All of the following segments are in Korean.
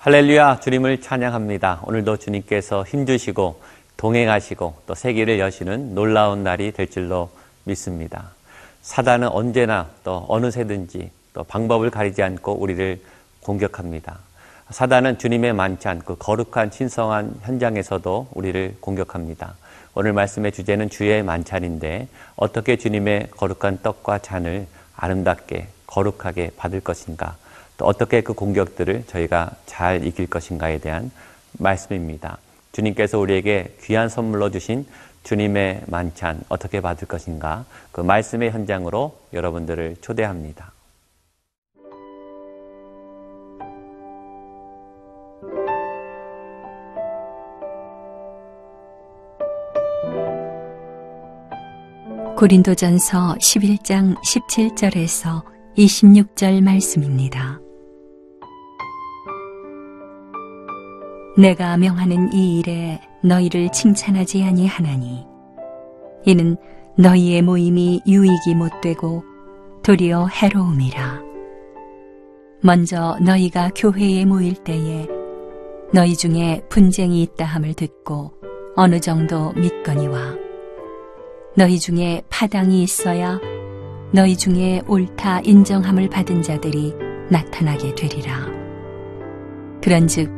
할렐루야 주님을 찬양합니다. 오늘도 주님께서 힘주시고 동행하시고 또 세계를 여시는 놀라운 날이 될 줄로 믿습니다. 사단은 언제나 또 어느새든지 또 방법을 가리지 않고 우리를 공격합니다. 사단은 주님의 만찬, 그 거룩한 신성한 현장에서도 우리를 공격합니다. 오늘 말씀의 주제는 주의 만찬인데 어떻게 주님의 거룩한 떡과 잔을 아름답게 거룩하게 받을 것인가? 또 어떻게 그 공격들을 저희가 잘 이길 것인가에 대한 말씀입니다. 주님께서 우리에게 귀한 선물로 주신 주님의 만찬 어떻게 받을 것인가 그 말씀의 현장으로 여러분들을 초대합니다. 고린도전서 11장 17절에서 26절 말씀입니다. 내가 명하는 이 일에 너희를 칭찬하지 아니하나니. 이는 너희의 모임이 유익이 못되고 도리어 해로움이라. 먼저 너희가 교회에 모일 때에 너희 중에 분쟁이 있다 함을 듣고 어느 정도 믿거니와 너희 중에 파당이 있어야 너희 중에 옳다 인정함을 받은 자들이 나타나게 되리라. 그런즉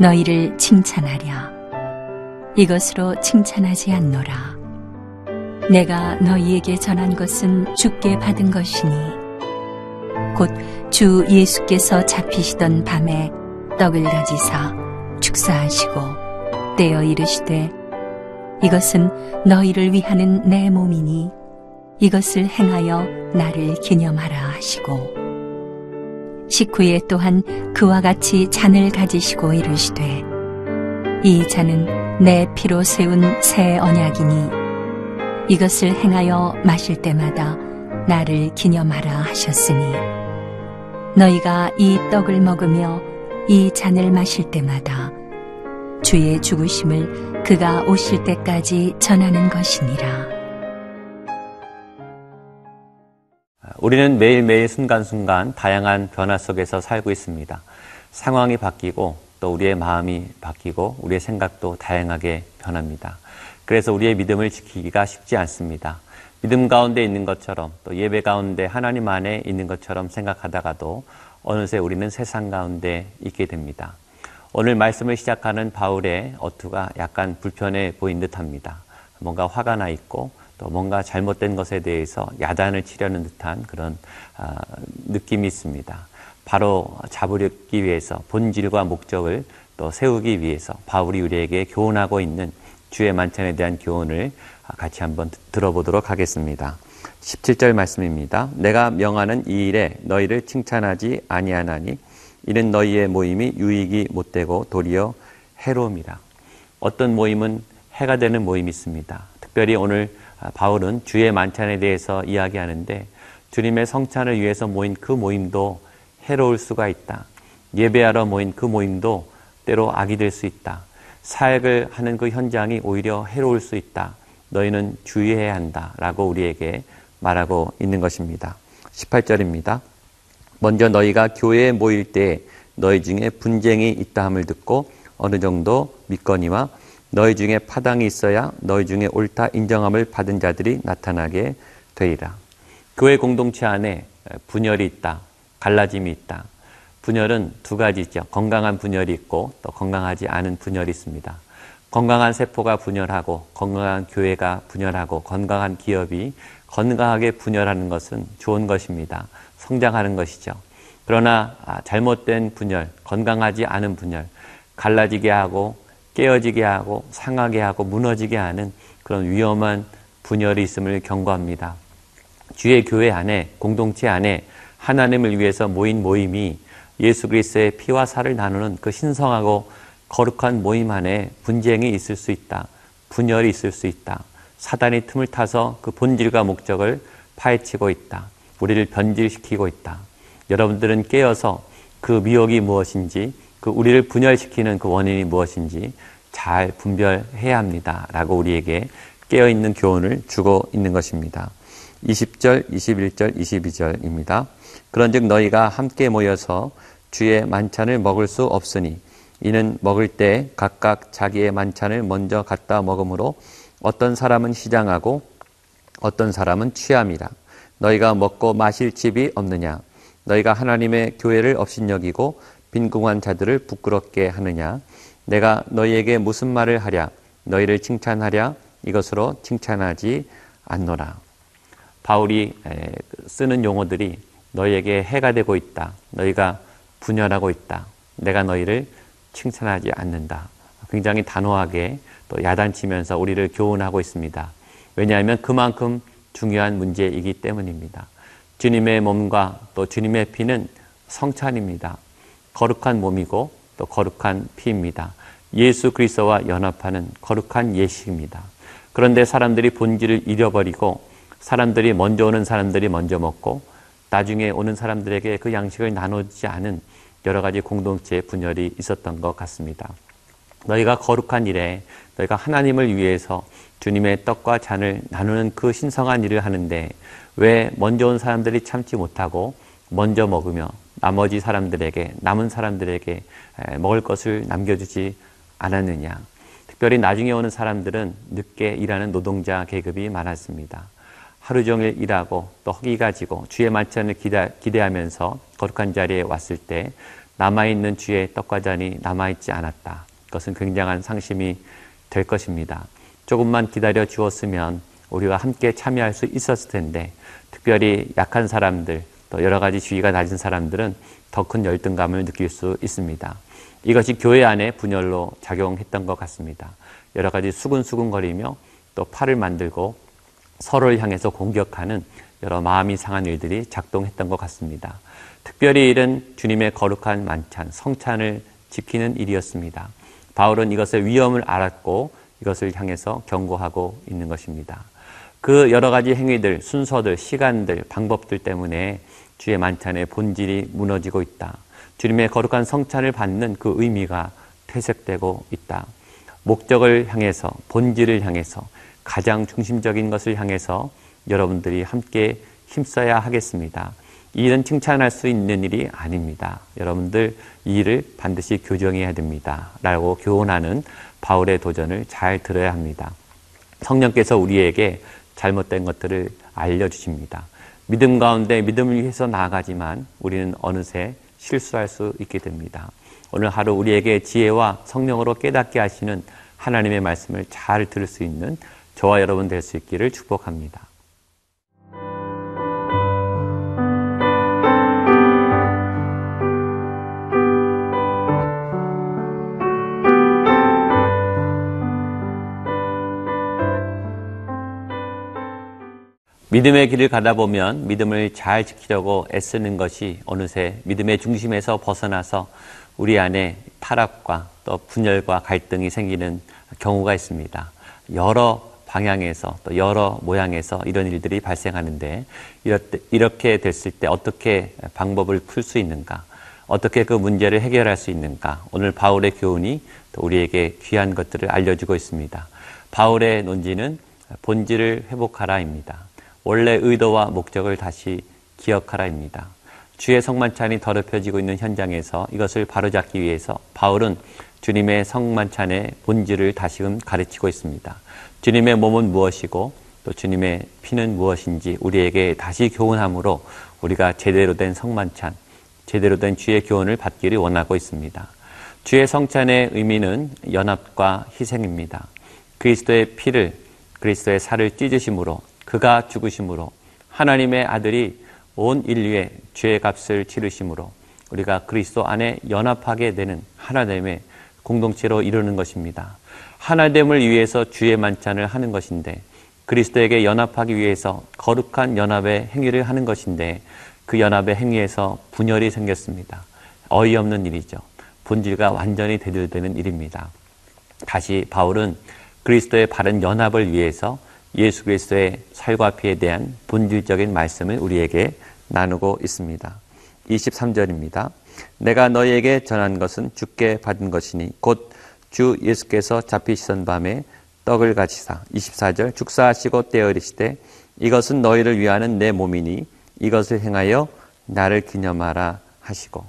너희를 칭찬하랴. 이것으로 칭찬하지 않노라. 내가 너희에게 전한 것은 죽게 받은 것이니 곧 주 예수께서 잡히시던 밤에 떡을 가지사 축사하시고 떼어 이르시되 이것은 너희를 위하는 내 몸이니 이것을 행하여 나를 기념하라 하시고 식후에 또한 그와 같이 잔을 가지시고 이르시되 이 잔은 내 피로 세운 새 언약이니 이것을 행하여 마실 때마다 나를 기념하라 하셨으니 너희가 이 떡을 먹으며 이 잔을 마실 때마다 주의 죽으심을 그가 오실 때까지 전하는 것이니라. 우리는 매일매일 순간순간 다양한 변화 속에서 살고 있습니다. 상황이 바뀌고 또 우리의 마음이 바뀌고 우리의 생각도 다양하게 변합니다. 그래서 우리의 믿음을 지키기가 쉽지 않습니다. 믿음 가운데 있는 것처럼 또 예배 가운데 하나님 안에 있는 것처럼 생각하다가도 어느새 우리는 세상 가운데 있게 됩니다. 오늘 말씀을 시작하는 바울의 어투가 약간 불편해 보인 듯 합니다. 뭔가 화가 나 있고 또 뭔가 잘못된 것에 대해서 야단을 치려는 듯한 그런 아, 느낌이 있습니다. 바로 잡으려기 위해서 본질과 목적을 또 세우기 위해서 바울이 우리에게 교훈하고 있는 주의 만찬에 대한 교훈을 같이 한번 들어보도록 하겠습니다. 17절 말씀입니다. 내가 명하는 이 일에 너희를 칭찬하지 아니하나니 이는 너희의 모임이 유익이 못되고 도리어 해로움이라. 어떤 모임은 해가 되는 모임이 있습니다. 특별히 오늘 아, 바울은 주의 만찬에 대해서 이야기하는데 주님의 성찬을 위해서 모인 그 모임도 해로울 수가 있다. 예배하러 모인 그 모임도 때로 악이 될 수 있다. 사역을 하는 그 현장이 오히려 해로울 수 있다. 너희는 주의해야 한다. 라고 우리에게 말하고 있는 것입니다. 18절입니다. 먼저 너희가 교회에 모일 때 너희 중에 분쟁이 있다 함을 듣고 어느 정도 믿거니와 너희 중에 파당이 있어야 너희 중에 옳다 인정함을 받은 자들이 나타나게 되리라. 교회 공동체 안에 분열이 있다. 갈라짐이 있다. 분열은 두 가지죠. 건강한 분열이 있고 또 건강하지 않은 분열이 있습니다. 건강한 세포가 분열하고 건강한 교회가 분열하고 건강한 기업이 건강하게 분열하는 것은 좋은 것입니다. 성장하는 것이죠. 그러나 아, 잘못된 분열, 건강하지 않은 분열, 갈라지게 하고 깨어지게 하고 상하게 하고 무너지게 하는 그런 위험한 분열이 있음을 경고합니다. 주의 교회 안에 공동체 안에 하나님을 위해서 모인 모임이 예수 그리스도의 피와 살을 나누는 그 신성하고 거룩한 모임 안에 분쟁이 있을 수 있다. 분열이 있을 수 있다. 사단이 틈을 타서 그 본질과 목적을 파헤치고 있다. 우리를 변질시키고 있다. 여러분들은 깨어서 그 미혹이 무엇인지, 그 우리를 분열시키는 그 원인이 무엇인지 잘 분별해야 합니다. 라고 우리에게 깨어있는 교훈을 주고 있는 것입니다. 20절, 21절, 22절입니다. 그런 즉 너희가 함께 모여서 주의 만찬을 먹을 수 없으니 이는 먹을 때 각각 자기의 만찬을 먼저 갖다 먹으므로 어떤 사람은 시장하고 어떤 사람은 취함이라. 너희가 먹고 마실 집이 없느냐? 너희가 하나님의 교회를 업신여기고 빈궁한 자들을 부끄럽게 하느냐? 내가 너희에게 무슨 말을 하랴? 너희를 칭찬하랴? 이것으로 칭찬하지 않노라. 바울이 쓰는 용어들이 너희에게 해가 되고 있다. 너희가 분열하고 있다. 내가 너희를 칭찬하지 않는다. 굉장히 단호하게 또 야단치면서 우리를 교훈하고 있습니다. 왜냐하면 그만큼 중요한 문제이기 때문입니다. 주님의 몸과 또 주님의 피는 성찬입니다. 거룩한 몸이고 또 거룩한 피입니다. 예수 그리스도와 연합하는 거룩한 예식입니다. 그런데 사람들이 본질을 잃어버리고 사람들이 먼저 오는 사람들이 먼저 먹고 나중에 오는 사람들에게 그 양식을 나누지 않은 여러 가지 공동체 분열이 있었던 것 같습니다. 너희가 거룩한 일에 너희가 하나님을 위해서 주님의 떡과 잔을 나누는 그 신성한 일을 하는데 왜 먼저 온 사람들이 참지 못하고 먼저 먹으며 나머지 사람들에게 남은 사람들에게 먹을 것을 남겨주지 않았느냐. 특별히 나중에 오는 사람들은 늦게 일하는 노동자 계급이 많았습니다. 하루 종일 일하고 또 허기 가 지고 주의 만찬을 기대, 하면서 거룩한 자리에 왔을 때 남아있는 주의 떡과 잔이 남아있지 않았다. 그것은 굉장한 상심이 될 것입니다. 조금만 기다려 주었으면 우리가 함께 참여할 수 있었을 텐데 특별히 약한 사람들 또 여러 가지 주의가 낮은 사람들은 더 큰 열등감을 느낄 수 있습니다. 이것이 교회 안에 분열로 작용했던 것 같습니다. 여러 가지 수근수근거리며 또 팔을 만들고 서로를 향해서 공격하는 여러 마음이 상한 일들이 작동했던 것 같습니다. 특별히 이런 주님의 거룩한 만찬, 성찬을 지키는 일이었습니다. 바울은 이것의 위험을 알았고 이것을 향해서 경고하고 있는 것입니다. 그 여러 가지 행위들, 순서들, 시간들, 방법들 때문에 주의 만찬의 본질이 무너지고 있다. 주님의 거룩한 성찬을 받는 그 의미가 퇴색되고 있다. 목적을 향해서, 본질을 향해서, 가장 중심적인 것을 향해서 여러분들이 함께 힘써야 하겠습니다. 이 일은 칭찬할 수 있는 일이 아닙니다. 여러분들 이 일을 반드시 교정해야 됩니다. 라고 교훈하는 바울의 도전을 잘 들어야 합니다. 성령께서 우리에게 잘못된 것들을 알려주십니다. 믿음 가운데 믿음을 위해서 나아가지만 우리는 어느새 실수할 수 있게 됩니다. 오늘 하루 우리에게 지혜와 성령으로 깨닫게 하시는 하나님의 말씀을 잘 들을 수 있는 저와 여러분 될 수 있기를 축복합니다. 믿음의 길을 가다 보면 믿음을 잘 지키려고 애쓰는 것이 어느새 믿음의 중심에서 벗어나서 우리 안에 타락과 또 분열과 갈등이 생기는 경우가 있습니다. 여러 방향에서 또 여러 모양에서 이런 일들이 발생하는데 이렇게 됐을 때 어떻게 방법을 풀 수 있는가? 어떻게 그 문제를 해결할 수 있는가? 오늘 바울의 교훈이 우리에게 귀한 것들을 알려주고 있습니다. 바울의 논지는 본질을 회복하라입니다. 원래 의도와 목적을 다시 기억하라입니다. 주의 성만찬이 더럽혀지고 있는 현장에서 이것을 바로잡기 위해서 바울은 주님의 성만찬의 본질을 다시금 가르치고 있습니다. 주님의 몸은 무엇이고 또 주님의 피는 무엇인지 우리에게 다시 교훈함으로 우리가 제대로 된 성만찬, 제대로 된 주의 교훈을 받기를 원하고 있습니다. 주의 성찬의 의미는 연합과 희생입니다. 그리스도의 피를 그리스도의 살을 찢으심으로 그가 죽으심으로 하나님의 아들이 온 인류의 죄의 값을 치르심으로 우리가 그리스도 안에 연합하게 되는 하나됨의 공동체로 이루는 것입니다. 하나됨을 위해서 주의 만찬을 하는 것인데 그리스도에게 연합하기 위해서 거룩한 연합의 행위를 하는 것인데 그 연합의 행위에서 분열이 생겼습니다. 어이없는 일이죠. 본질과 완전히 대들되는 일입니다. 다시 바울은 그리스도의 바른 연합을 위해서 예수 그리스도의 살과 피에 대한 본질적인 말씀을 우리에게 나누고 있습니다. 23절입니다. 내가 너희에게 전한 것은 주께 받은 것이니 곧 주 예수께서 잡히시던 밤에 떡을 가지사 24절 죽사하시고 떼어리시되 이것은 너희를 위하는 내 몸이니 이것을 행하여 나를 기념하라 하시고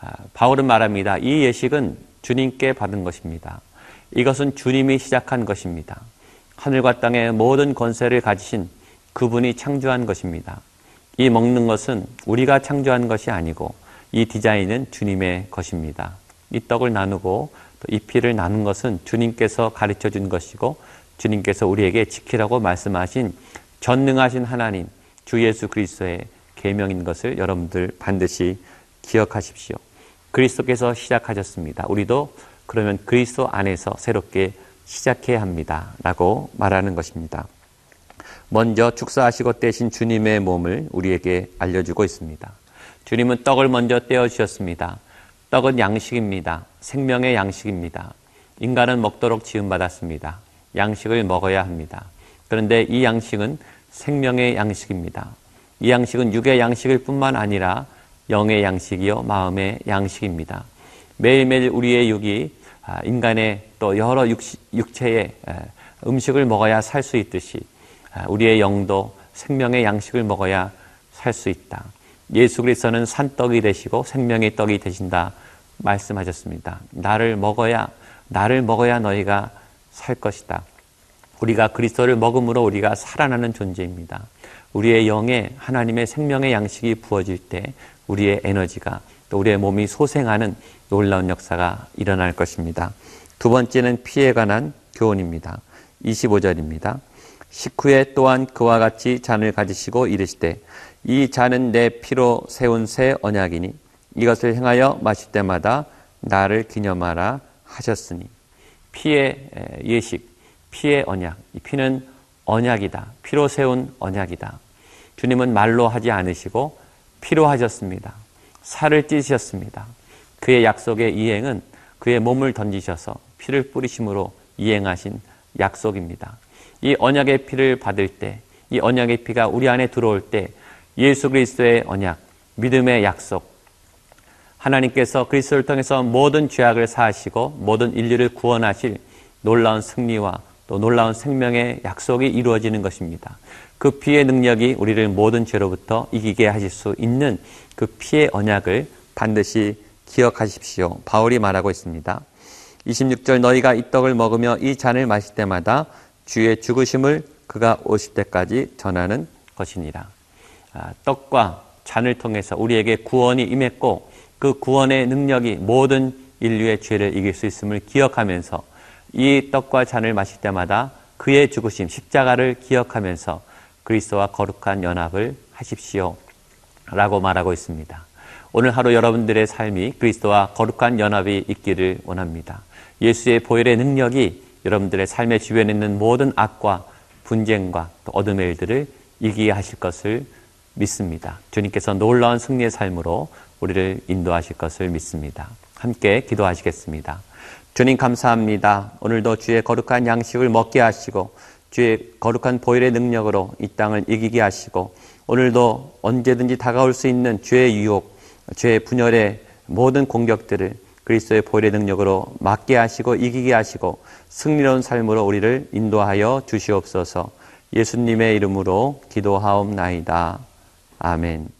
아, 바울은 말합니다. 이 예식은 주님께 받은 것입니다. 이것은 주님이 시작한 것입니다. 하늘과 땅의 모든 권세를 가지신 그분이 창조한 것입니다. 이 먹는 것은 우리가 창조한 것이 아니고 이 디자인은 주님의 것입니다. 이 떡을 나누고 이 피를 나눈 것은 주님께서 가르쳐 준 것이고 주님께서 우리에게 지키라고 말씀하신 전능하신 하나님 주 예수 그리스도의 계명인 것을 여러분들 반드시 기억하십시오. 그리스도께서 시작하셨습니다. 우리도 그러면 그리스도 안에서 새롭게 시작해야 합니다. 라고 말하는 것입니다. 먼저 축사하시고 떼신 주님의 몸을 우리에게 알려주고 있습니다. 주님은 떡을 먼저 떼어 주셨습니다. 떡은 양식입니다. 생명의 양식입니다. 인간은 먹도록 지음받았습니다. 양식을 먹어야 합니다. 그런데 이 양식은 생명의 양식입니다. 이 양식은 육의 양식일 뿐만 아니라 영의 양식이요, 마음의 양식입니다. 매일매일 우리의 육이 아, 인간의 또 여러 육체의 음식을 먹어야 살 수 있듯이 아, 우리의 영도 생명의 양식을 먹어야 살 수 있다. 예수 그리스도는 산떡이 되시고 생명의 떡이 되신다 말씀하셨습니다. 나를 먹어야 나를 먹어야 너희가 살 것이다. 우리가 그리스도를 먹음으로 우리가 살아나는 존재입니다. 우리의 영에 하나님의 생명의 양식이 부어질 때 우리의 에너지가 또 우리의 몸이 소생하는 놀라운 역사가 일어날 것입니다. 두 번째는 피에 관한 교훈입니다. 25절입니다. 식후에 또한 그와 같이 잔을 가지시고 이르시되 이 잔은 내 피로 세운 새 언약이니 이것을 행하여 마실 때마다 나를 기념하라 하셨으니 피의 예식, 피의 언약. 이 피는 언약이다. 피로 세운 언약이다. 주님은 말로 하지 않으시고 피로 하셨습니다. 살을 찢으셨습니다. 그의 약속의 이행은 그의 몸을 던지셔서 피를 뿌리심으로 이행하신 약속입니다. 이 언약의 피를 받을 때, 이 언약의 피가 우리 안에 들어올 때 예수 그리스도의 언약, 믿음의 약속, 하나님께서 그리스도를 통해서 모든 죄악을 사하시고 모든 인류를 구원하실 놀라운 승리와 또 놀라운 생명의 약속이 이루어지는 것입니다. 그 피의 능력이 우리를 모든 죄로부터 이기게 하실 수 있는 그 피의 언약을 반드시 기억하십시오. 바울이 말하고 있습니다. 26절 너희가 이 떡을 먹으며 이 잔을 마실 때마다 주의 죽으심을 그가 오실 때까지 전하는 것이니라. 아, 떡과 잔을 통해서 우리에게 구원이 임했고 그 구원의 능력이 모든 인류의 죄를 이길 수 있음을 기억하면서 이 떡과 잔을 마실 때마다 그의 죽으심 십자가를 기억하면서 그리스도와 거룩한 연합을 하십시오. 라고 말하고 있습니다. 오늘 하루 여러분들의 삶이 그리스도와 거룩한 연합이 있기를 원합니다. 예수의 보혈의 능력이 여러분들의 삶의 주변에 있는 모든 악과 분쟁과 또 어둠의 일들을 이기게 하실 것을 믿습니다. 주님께서 놀라운 승리의 삶으로 우리를 인도하실 것을 믿습니다. 함께 기도하시겠습니다. 주님 감사합니다. 오늘도 주의 거룩한 양식을 먹게 하시고 주의 거룩한 보혈의 능력으로 이 땅을 이기게 하시고 오늘도 언제든지 다가올 수 있는 죄의 유혹, 죄의 분열의 모든 공격들을 그리스도의 보혈의 능력으로 막게 하시고 이기게 하시고 승리로운 삶으로 우리를 인도하여 주시옵소서 예수님의 이름으로 기도하옵나이다. 아멘.